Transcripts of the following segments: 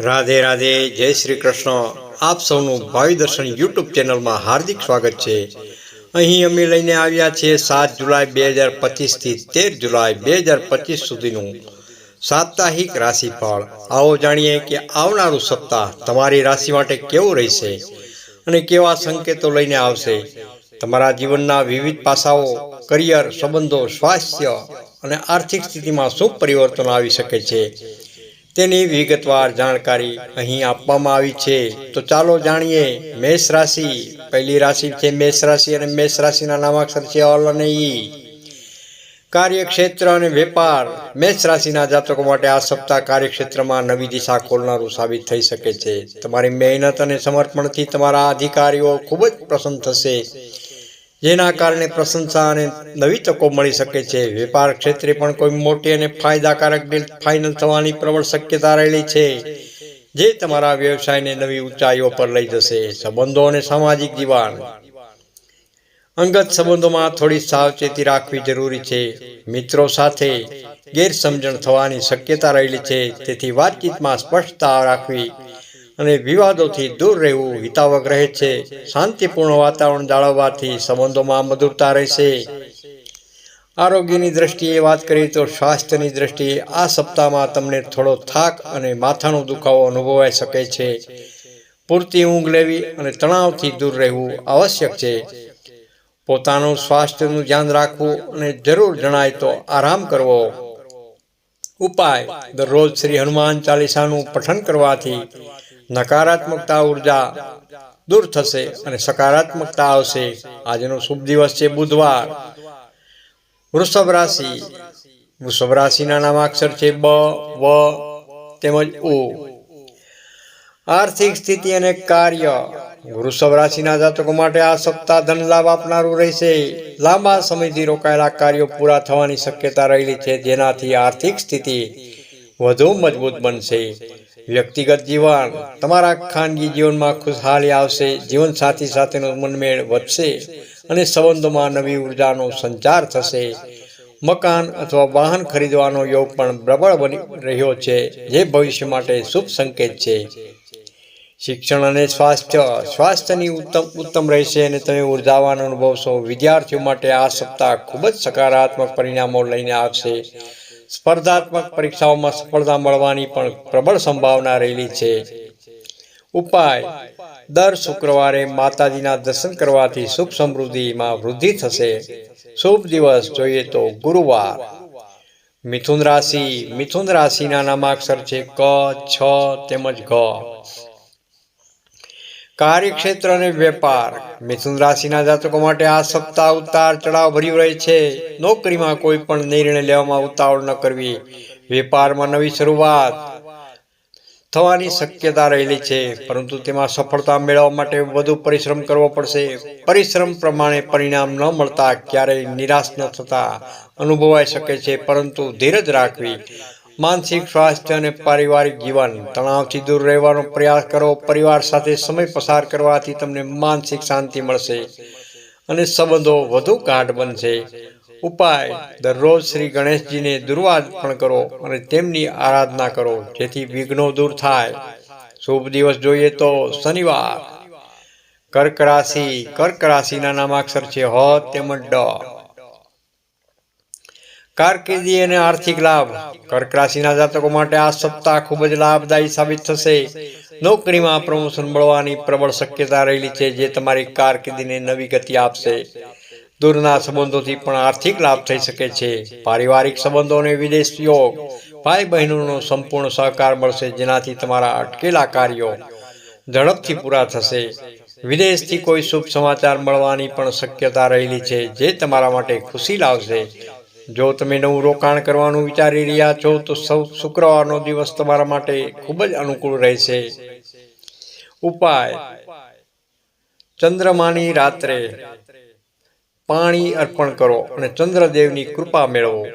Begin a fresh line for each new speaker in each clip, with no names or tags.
રાધે રાધે, જય શ્રી કૃષ્ણ. આપ સૌનું ભાવિ દર્શન યુટ્યુબ ચેનલમાં હાર્દિક સ્વાગત છે. અહીં અમે લઈને આવ્યા છીએ સાત જુલાઈ બે હજાર પચીસથી તેર જુલાઈ બે હજાર પચીસ સુધીનું સાપ્તાહિક રાશિફળ. આવો જાણીએ કે આવનારું સપ્તાહ તમારી રાશિ માટે કેવું રહેશે અને કેવા સંકેતો લઈને આવશે. તમારા જીવનના વિવિધ પાસાઓ, કરિયર, સંબંધો, સ્વાસ્થ્ય અને આર્થિક સ્થિતિમાં શું પરિવર્તન આવી શકે છે? તેની વિગતવાર જાણકારી અહીં આપવામાં આવી છે. તો ચાલો જાણીએ, મેષ રાશિ, પહેલી રાશિ છે મેષ રાશિ અને મેષ રાશિના નામાક્ષર છે અલ અને ઈ. કાર્યક્ષેત્ર અને વેપાર, મેષ રાશિના જાતકો માટે આ સપ્તાહ કાર્યક્ષેત્રમાં નવી દિશા ખોલનારું સાબિત થઈ શકે છે. તમારી મહેનત અને સમર્પણથી તમારા અધિકારીઓ ખૂબ જ પ્રસન્ન થશે. જેના કારણે પ્રશંસા અને નવી તકો મળી શકે છે. વેપાર ક્ષેત્રે પણ કોઈ મોટી અને ફાયદાકારક ડીલ ફાઇનલ થવાની પ્રબળ શક્યતા રહેલી છે, જે તમારા વ્યવસાયને નવી ઊંચાઈઓ પર લઈ જશે. સંબંધો અને સામાજિક જીવન અંગત સંબંધોમાં થોડી સાવચેતી રાખવી જરૂરી છે. મિત્રો સાથે ગેરસમજણ થવાની શક્યતા રહેલી છે. તેથી વાતચીતમાં સ્પષ્ટતા રાખવી અને વિવાદોથી દૂર રહેવું હિતાવક રહે છે. શાંતિપૂર્ણ વાતાવરણ જાળવવાથી સંબંધોમાં મધુરતા રહેશે. આરોગ્યની દ્રષ્ટિએ વાત કરીએ તો સ્વાસ્થ્યની દ્રષ્ટિએ આ સપ્તાહમાં તમને થોડો થાક અને માથાનો દુખાવો અનુભવાઈ શકે છે. પૂરતી ઊંઘ લેવી અને તણાવથી દૂર રહેવું આવશ્યક છે. પોતાનું સ્વાસ્થ્યનું ધ્યાન રાખવું અને જરૂર જણાય તો આરામ કરવો. ઉપાય. દરરોજ શ્રી હનુમાન ચાલીસાનું પઠન કરવાથી નકારાત્મકતા ઊર્જા દૂર થશે અને સકારાત્મકતા આવશે. આજનો શુભ દિવસ છે બુધવાર. વૃષભ રાશિ. વૃષભ રાશિના નામાક્ષર છે બ, વ, તેમજ ઉ. આર્થિક સ્થિતિ અને કાર્ય. વૃષભ રાશિના જાતકો માટે આ સપ્તાહ ધન લાભ આપનારું રહેશે. લાંબા સમયથી રોકાયેલા કાર્યો પૂરા થવાની શક્યતા રહેલી છે. જેનાથી આર્થિક સ્થિતિ વધુ મજબૂત બનશે. વ્યક્તિગત જીવન. તમારા ખાનગી જીવનમાં ખુશહાલી આવશે, જીવનસાથી સાથેનો મનમેળ વધશે અને સંબંધોમાં નવી ઉર્જાનો સંચાર થશે. મકાન અથવા વાહન ખરીદવાનો યોગ પણ પ્રબળ બની રહ્યો છે, જે ભવિષ્ય માટે શુભ સંકેત છે. શિક્ષણ અને સ્વાસ્થ્ય. સ્વાસ્થ્યની ઉત્તમ ઉત્તમ રહેશે અને તમે ઉર્જાવાન અનુભવશો. વિદ્યાર્થીઓ માટે આ સપ્તાહ ખૂબ જ સકારાત્મક પરિણામો લઈને આવશે. સ્પર્ધાત્મક પરીક્ષાઓમાં સફળતા મળવાની પણ પ્રબળ સંભાવના રહેલી છે. ઉપાય. દર શુક્રવારે માતાજીના દર્શન કરવાથી સુખ સમૃદ્ધિમાં વૃદ્ધિ થશે. શુભ દિવસ જોઈએ તો ગુરુવાર. મિથુન રાશિ. મિથુન રાશિના નામાક્ષર છે ક, છ તેમજ ઘ. કાર્યક્ષેત્ર અને વેપાર. મિથુન રાશિના જાતકો માટે આ સપ્તાહ ઉતાર ચઢાવ ભર્યું રહે છે. નોકરીમાં કોઈ પણ નિર્ણય લેવામાં ઉતાવળ ન કરવી. વેપારમાં નવી શરૂઆત થવાની શક્યતા રહેલી છે, પરંતુ તેમાં સફળતા મેળવવા માટે વધુ પરિશ્રમ કરવો પડશે. પરિશ્રમ પ્રમાણે પરિણામ ન મળતા ક્યારેય નિરાશ ન થતા અનુભવાઈ શકે છે, પરંતુ ધીરજ રાખવી. માનસિક સ્વાસ્થ્ય અને પારિવારિક જીવન. તણાવથી દૂર રહેવાનો પ્રયાસ કરો. પરિવાર સાથે સમય પસાર કરવાથી તમને માનસિક શાંતિ મળશે અને સંબંધો વધુ ગાઢ બનશે. ઉપાય, દરરોજ શ્રી ગણેશજીને દુર્વાદ પણ કરો અને તેમની આરાધના કરો, જેથી વિઘ્નો દૂર થાય. શુભ દિવસ જોઈએ તો શનિવાર. કર્ક રાશિ, કર્ક રાશિના નામાક્ષર છે, હ તેમજ ડ. કારકિર્દી અને આર્થિક લાભ. કર્ક રાશિના જાતકો માટે આ સપ્તાહ ખૂબ જ લાભદાયી સાબિત થશે. નોકરીમાં પ્રમોશન મળવાની પ્રબળ શક્યતા રહેલી છે જે તમારી કારકિર્દીને નવી ગતિ આપશે. દૂરના સંબંધોથી પણ આર્થિક લાભ થઈ શકે છે. પારિવારિક સંબંધો અને વિદેશ યોગ. ભાઈ બહેનોનો સંપૂર્ણ સહકાર મળશે જેનાથી તમારા અટકેલા કાર્યો ઝડપથી પૂરા થશે. વિદેશથી કોઈ શુભ સમાચાર મળવાની પણ શક્યતા રહેલી છે જે તમારા માટે ખુશી લાવશે. જો તમે નવું રોકાણ કરવાનું વિચારી રહ્યા છો, તો સૌ શુક્રવારનો દિવસ તમારા માટે ખૂબ જ અનુકૂળ રહેશે. ઉપાય. ચંદ્રમાની રાત્રે પાણી અર્પણ કરો અને ચંદ્રદેવની કૃપા મેળવો.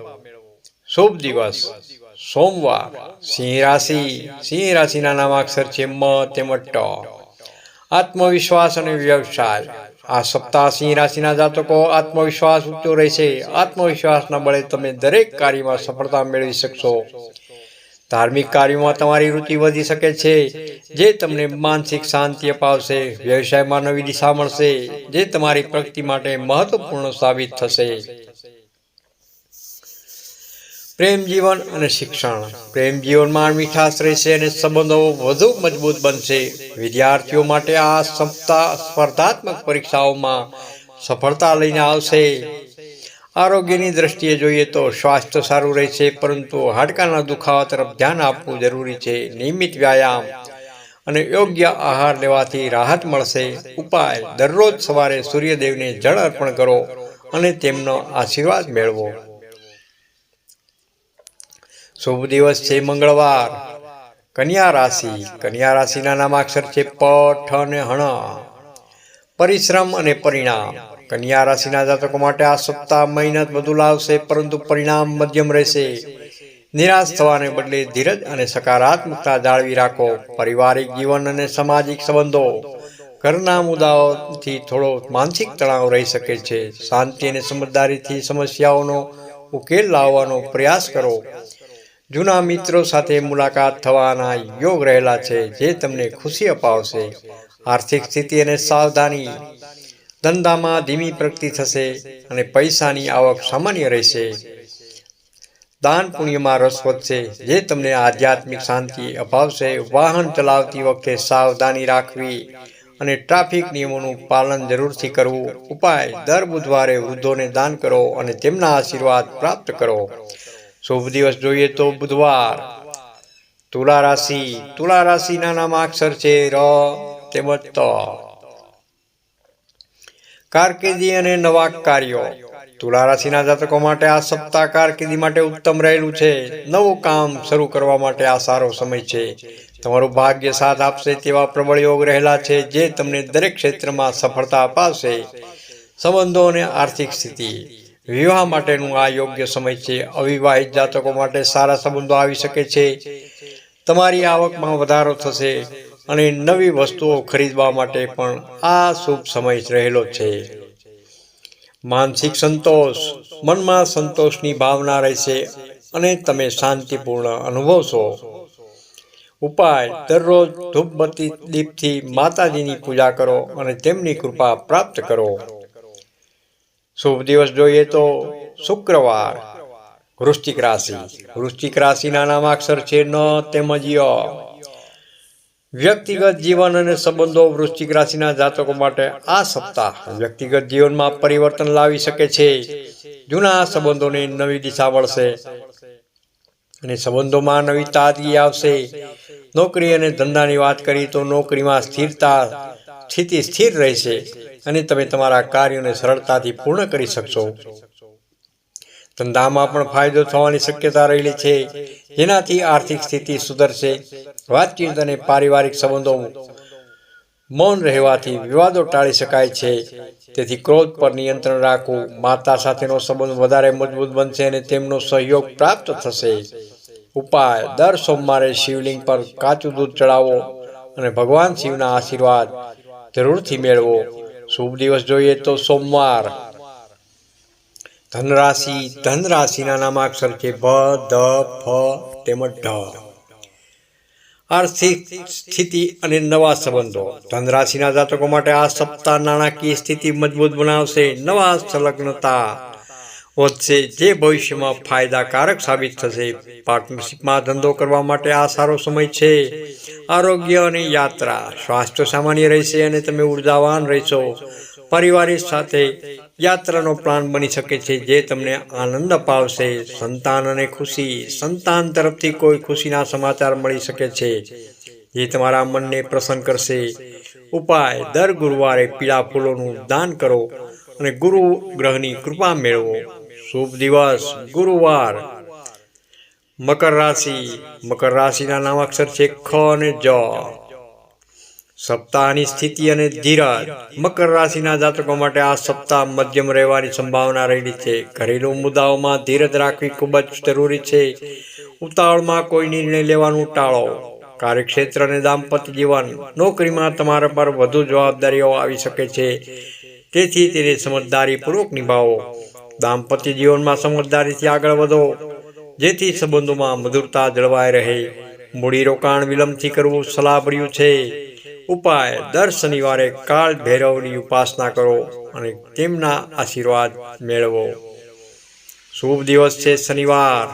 શુભ દિવસ. સોમવાર. સિંહ રાશિ. સિંહ રાશિના નામાક્ષર છે મ તેમજ ટ. આત્મવિશ્વાસ અને વ્યવસાય. આ સપ્તાહ સિંહ રાશિના જાતકો આત્મવિશ્વાસ ઊંચો રહેશે. આત્મવિશ્વાસના બળે તમે દરેક કાર્યમાં સફળતા મેળવી શકશો. ધાર્મિક કાર્યોમાં તમારી રુચિ વધી શકે છે, જે તમને માનસિક શાંતિ અપાવશે, વ્યવસાયમાં નવી દિશા મળશે, જે તમારી પ્રગતિ માટે મહત્વપૂર્ણ સાબિત થશે. પ્રેમ, જીવન અને શિક્ષણ. પ્રેમ જીવનમાં મીઠાશ રહેશે અને સંબંધો વધુ મજબૂત બનશે. વિદ્યાર્થીઓ માટે આ સપ્તાહ સ્પર્ધાત્મક પરીક્ષાઓમાં સફળતા લઈને આવશે. આરોગ્યની દ્રષ્ટિએ જોઈએ તો સ્વાસ્થ્ય સારું રહેશે, પરંતુ હાડકાના દુખાવા તરફ ધ્યાન આપવું જરૂરી છે. નિયમિત વ્યાયામ અને યોગ્ય આહાર લેવાથી રાહત મળશે. ઉપાય, દરરોજ સવારે સૂર્યદેવને જળ અર્પણ કરો અને તેમનો આશીર્વાદ મેળવો. શુભ દિવસ છે મંગળવાર. કન્યા રાશિ. કન્યા રાશિના નામાક્ષર છે પઠ અને હણ. પરિશ્રમ અને પરિણામ. કન્યા રાશિના જાતકો માટે આ સપ્તાહ મહેનત વધુ લાવશે, પરંતુ પરિણામ મધ્યમ રહેશે. નિરાશ થવાને બદલે ધીરજ અને સકારાત્મકતા જાળવી રાખો. પારિવારિક જીવન અને સામાજિક સંબંધો. ઘરના મુદ્દાઓથી થોડો માનસિક તણાવ રહી શકે છે. શાંતિ અને સમજદારીથી સમસ્યાઓનો ઉકેલ લાવવાનો પ્રયાસ કરો. જૂના મિત્રો સાથે મુલાકાત થવાના યોગ રહેલા છે, જે તમને ખુશી અપાવશે. આર્થિક સ્થિતિ અને સાવધાની ધંધામાં ધીમી પ્રગતિ થશે અને પૈસાની આવક સામાન્ય રહેશે. દાન પુણ્યમાં રસ વધશે, જે તમને આધ્યાત્મિક શાંતિ અપાવશે. વાહન ચલાવતી વખતે સાવધાની રાખવી અને ટ્રાફિક નિયમોનું પાલન જરૂરથી કરવું. ઉપાય, દર બુધવારે વૃદ્ધોને દાન કરો અને તેમના આશીર્વાદ પ્રાપ્ત કરો. શુભ દિવસ જોઈએ તો બુધવાર. તુલા રાશિ તુલા રાશિના નામ અક્ષર છે, ર તેમજ ત. કારકિર્દી અને નવા કાર્યો. તુલા રાશિના જાતકો માટે આ સપ્તાહ કારકિર્દી માટે ઉત્તમ રહેલું છે. નવું કામ શરૂ કરવા માટે આ સારો સમય છે. તમારું ભાગ્ય સાથ આપશે તેવા પ્રબળ યોગ રહેલા છે, જે તમને દરેક ક્ષેત્રમાં સફળતા અપાવશે. સંબંધો અને આર્થિક સ્થિતિ. વિવાહ માટેનું આ યોગ્ય સમય છે. અવિવાહિત જાતકો માટે સારા સંબંધો આવી શકે છે. તમારી આવકમાં વધારો થશે અને નવી વસ્તુઓ ખરીદવા માટે પણ આ શુભ સમય રહેલો છે. માનસિક સંતોષ, મનમાં સંતોષની ભાવના રહેશે અને તમે શાંતિપૂર્ણ અનુભવશો. ઉપાય, દરરોજ ધૂપબત્તી દીપથી માતાજીની પૂજા કરો અને તેમની કૃપા પ્રાપ્ત કરો. શુભ દિવસ જોઈએ તો શુક્રવાર. વૃશ્ચિક રાશિ. વૃશ્ચિક રાશિના નામાક્ષર છે ન તેમજ ય. વ્યક્તિગત જીવન અને સંબંધો વૃશ્ચિક રાશિના જાતકો માટે આ સપ્તાહ વ્યક્તિગત જીવનમાં પરિવર્તન લાવી શકે છે. જૂના સંબંધોને નવી દિશા મળશે અને સંબંધોમાં નવી તાજગી આવશે. નોકરી અને ધંધાની વાત કરી તો નોકરીમાં સ્થિરતા સ્થિતિ સ્થિર રહેશે અને તમે તમારા કાર્યોને સરળતાથી પૂર્ણ કરી શકશો. ધંધામાં પણ ફાયદો થવાની શક્યતા રહેલી છે. જેનાથી આર્થિક સ્થિતિ સુધરશે. વાતચીત અને પારિવારિક સંબંધો મૌન રહેવાથી વિવાદો ટાળી શકાય છે. તેથી ક્રોધ પર નિયંત્રણ રાખવું, માતા સાથેનો સંબંધ વધારે મજબૂત બનશે અને તેમનો સહયોગ પ્રાપ્ત થશે. ઉપાય, દર સોમવારે શિવલિંગ પર કાચું દૂધ ચડાવો અને ભગવાન શિવના આશીર્વાદ જરૂરથી મેળવો. શુભ દિવસ જોઈએ તો સોમવાર. ધનરાશિ, ધનરાશિના નામાક્ષર છે ભ ધ ફ, તેમજ ઢ. આર્થિક સ્થિતિ અને નવા સંબંધો. ધનરાશિના જાતકો માટે આ સપ્તાહ નાણાકીય સ્થિતિ મજબૂત બનાવશે. નવા સંલગ્નતા. વધશે જે ભવિષ્યમાં ફાયદાકારક સાબિત થશે. પાર્ટનરશિપમાં ધંધો કરવા માટે આ સારો સમય છે. આરોગ્ય અને યાત્રા. સ્વાસ્થ્ય સામાન્ય રહેશે અને તમે ઉર્જાવાન રહેશો. પરિવાર સાથે યાત્રાનો પ્લાન બની શકે છે જે તમને આનંદ અપાવશે. સંતાન અને ખુશી. સંતાન તરફથી કોઈ ખુશીના સમાચાર મળી શકે છે, જે તમારા મનને પ્રસન્ન કરશે. ઉપાય. દર ગુરુવારે પીળા ફૂલોનું દાન કરો અને ગુરુ ગ્રહની કૃપા મેળવો. શુભ દિવસ, ગુરુવાર. મકર રાશિ. મકર રાશિના નામ અક્ષર છે ખ અને જ. સપ્તાહની સ્થિતિ અને ધીરજ. મકર રાશિના જાતકો માટે આ સપ્તાહ મધ્યમ રહેવાની સંભાવના રહેલી છે. ઘરેલું મુદ્દાઓમાં ધીરજ રાખવી ખૂબ જ જરૂરી છે. ઉતાવળમાં કોઈ નિર્ણય લેવાનું ટાળો. કાર્યક્ષેત્ર અને દાંપત્ય જીવન. નોકરીમાં તમારા પર વધુ જવાબદારીઓ આવી શકે છે. તેથી તેને સમજદારીપૂર્વક નિભાવો. દાંપત્ય જીવનમાં સમજદારીથી આગળ વધો, જેથી સંબંધોમાં મધુરતા જળવાઈ રહે. મૂડીરોકાણ વિલંબથી કરવું સલાહભર્યું છે. ઉપાય, દર શનિવારે કાળ ભૈરવની ઉપાસના કરો અને તેમના આશીર્વાદ મેળવો. શુભ દિવસ છે શનિવાર.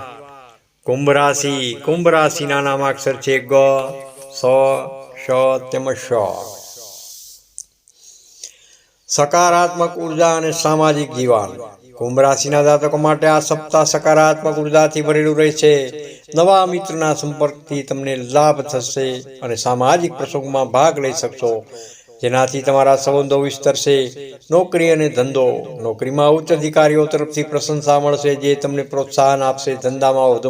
કુંભ રાશિ, કુંભ રાશિના નામાક્ષર છે ગ, સ શ તેમજ શ સકારાત્મક ઊર્જા અને સામાજિક જીવન. કુંભ રાશિના જાતકો માટે આ સપ્તાહ સકારાત્મક ઉર્જાથી ભરેલું રહેશે. નવા મિત્રના સંપર્કથી તમને લાભ થશે અને સામાજિક પ્રસંગમાં ભાગ લઈ શકશો. જેનાથી તમારા સંબંધો વિસ્તરશે. નોકરી અને ધંધો. નોકરીમાં ઉચ્ચ અધિકારીઓ તરફથી પ્રશંસા મળશે જે તમને પ્રોત્સાહન આપશે. ધંધામાં વધુ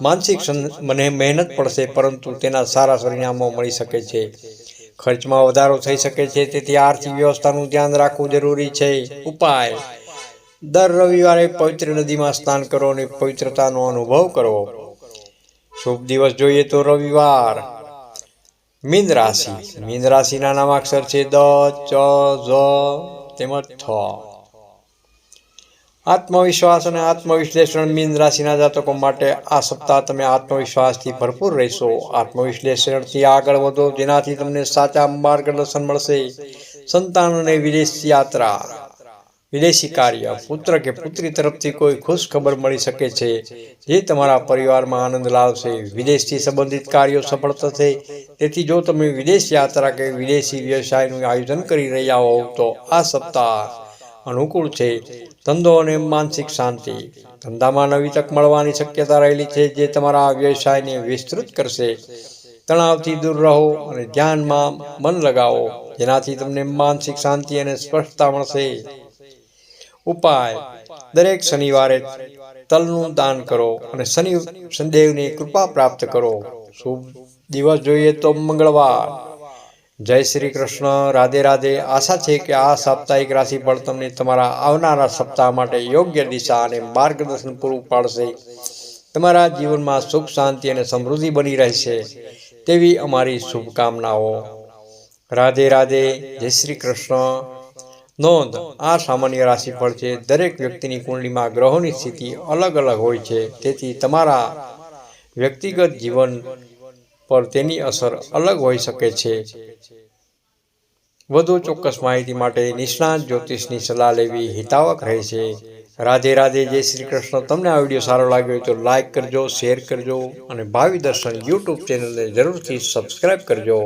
માનસિક મને મહેનત પડશે, પરંતુ તેના સારા પરિણામો મળી શકે છે. ખર્ચમાં વધારો થઈ શકે છે. તેથી આર્થિક વ્યવસ્થાનું ધ્યાન રાખવું જરૂરી છે. ઉપાય. દર રવિવારે પવિત્ર નદીમાં સ્નાન કરો અને પવિત્રતાનો અનુભવ કરો. શુભ દિવસ જોઈએ તો રવિવાર. મીન રાશિ. મીન રાશિના નામાક્ષર છે દ, ચ જ તેમજ થ. આત્મવિશ્વાસ અને આત્મવિશ્લેષણ મીન રાશિના જાતકો માટે આ સપ્તાહ તમે આત્મવિશ્વાસથી ભરપૂર રહેશો. આત્મવિશ્લેષણથી આગળ વધો, જેનાથી તમને સાચા માર્ગદર્શન મળશે. સંતાન અને વિદેશ યાત્રા વિદેશી કાર્ય, પુત્ર કે પુત્રી તરફથી કોઈ ખુશ ખબર મળી શકે છે, જે તમારા પરિવારમાં આનંદ લાવશે. વિદેશથી સંબંધિત કાર્યો સફળ થશે. તેથી જો તમે વિદેશ યાત્રા કે વિદેશી વ્યવસાયનું આયોજન કરી રહ્યા હોવ, તો આ સપ્તાહ અનુકૂળ છે. ધંધો અને માનસિક શાંતિ. ધંધામાં નવી તક મળવાની શક્યતા રહેલી છે, જે તમારા વ્યવસાયને વિસ્તૃત કરશે. તણાવથી દૂર રહો અને ધ્યાનમાં મન લગાવો. જેનાથી તમને માનસિક શાંતિ અને સ્પષ્ટતા મળશે. ઉપાય. દરેક શનિવારે તલનું દાન કરો અને શનિ શનિદેવની કૃપા પ્રાપ્ત કરો. શુભ દિવસ જોઈએ તો મંગળવાર. જય શ્રી કૃષ્ણ. રાધે રાધે. આશા છે કે આ સાપ્તાહિક રાશિફળ તમને તમારા આવનારા સપ્તાહ માટે યોગ્ય દિશા અને માર્ગદર્શન પૂરું પાડશે. તમારા જીવનમાં સુખ, શાંતિ અને સમૃદ્ધિ બની રહેશે. તેવી અમારી શુભકામનાઓ. રાધે રાધે. જય શ્રી કૃષ્ણ. નોંધ, આ સામાન્ય રાશિફળ છે દરેક વ્યક્તિની કુંડલીમાં ગ્રહોની સ્થિતિ અલગ અલગ હોય છે, તેથી તમારા વ્યક્તિગત જીવન પર તેની અસર અલગ હોઈ શકે છે. વધુ ચોક્કસ માહિતી માટે નિષ્ણાત જ્યોતિષની સલાહ લેવી હિતાવક રહે છે. રાધે રાધે, જય શ્રી કૃષ્ણ. તમને આ વીડિયો સારો લાગ્યો હોય તો લાઈક કરજો, શેર કરજો અને ભાવિ દર્શન યુટ્યુબ ચેનલને જરૂરથી સબસ્ક્રાઈબ કરજો.